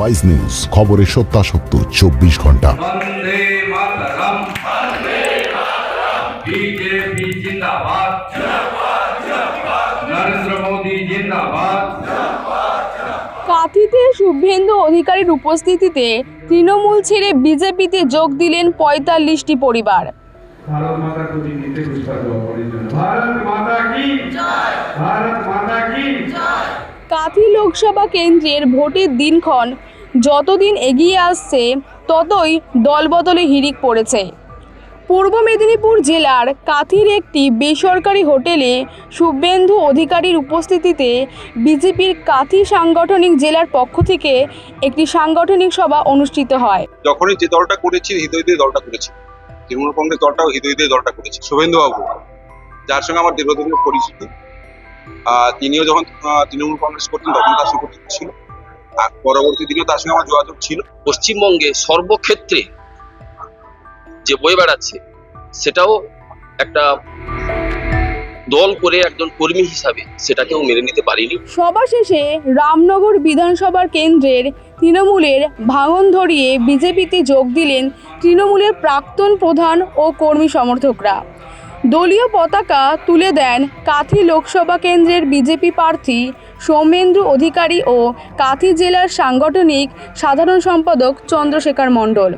Wise news খবরে সত্যাসত্য চব্বিশ ঘণ্টা। কাঁথিতে শুভেন্দু অধিকারীর উপস্থিতিতে তৃণমূল ছেড়ে বিজেপিতে যোগ দিলেন পঁয়তাল্লিশটি পরিবার। ভারত কাঁথি লোকসভা কেন্দ্রের ভোটের দিনক্ষণ যতদিন এগিয়ে আসছে, ততই দলবদলে হিড়িক পড়েছে। পূর্ব মেদিনীপুর জেলার কাথির একটি বেসরকারি হোটেলে শুভেন্দু অধিকারীর উপস্থিতিতে বিজেপির কাথি সাংগঠনিক জেলার পক্ষ থেকে একটি সাংগঠনিক সভা অনুষ্ঠিত হয়। যখনই যে দলটা করেছি, হৃদয় দিয়ে দলটা করেছি। তৃণমূল কংগ্রেস দলটাও হৃদয় দিয়ে দলটা করেছি শুভেন্দু বাবু যার সঙ্গে আমার দীর্ঘদিনের পরিচিতি। তিনিও যখন তৃণমূল কংগ্রেস করতেন, তখন তার সঙ্গে ছিল। আর পরবর্তী দিনেও তার সঙ্গে আমার যোগাযোগ ছিল। পশ্চিমবঙ্গে সর্বক্ষেত্রে যে বয়ে বেড়াচ্ছে সেটাও একটা দল করে একজন কর্মী হিসাবে সেটাকেও মেনে নিতে পারিনি। সভা শেষে রামনগর বিধানসভার কেন্দ্রের তৃণমূলের ভাঙন ধরিয়ে বিজেপিতে যোগ দিলেন তৃণমূলের প্রাক্তন প্রধান ও কর্মী সমর্থকরা। দলীয় পতাকা তুলে দেন কাথি লোকসভা কেন্দ্রের বিজেপি প্রার্থী সৌমেন্দ্র অধিকারী ও কাথি জেলার সাংগঠনিক সাধারণ সম্পাদক চন্দ্রশেখর মণ্ডল।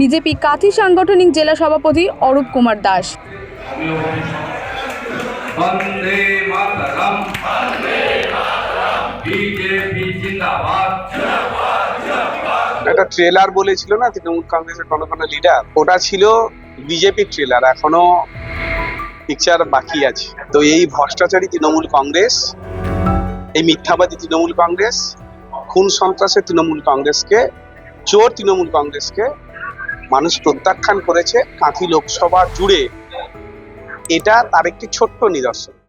বিজেপি কাথি সাংগঠনিক জেলা সভাপতি অরূপ কুমার দাস। একটা ট্রেলার বলেছিল না তৃণমূল কংগ্রেসের কোনো কোনো লিডার ওটা ছিল বিজেপি ট্রেলার এখনও পিকচার বাকি আছে। তো এই ভ্রষ্টাচারী তৃণমূল কংগ্রেস এই মিথ্যাবাদী তৃণমূল কংগ্রেস, খুন সন্ত্রাসে তৃণমূল কংগ্রেসকে, চোর তৃণমূল কংগ্রেসকে মানুষ প্রত্যাখ্যান করেছে কাঁথি লোকসভা জুড়ে। এটা তার একটি ছোট্ট নিদর্শন।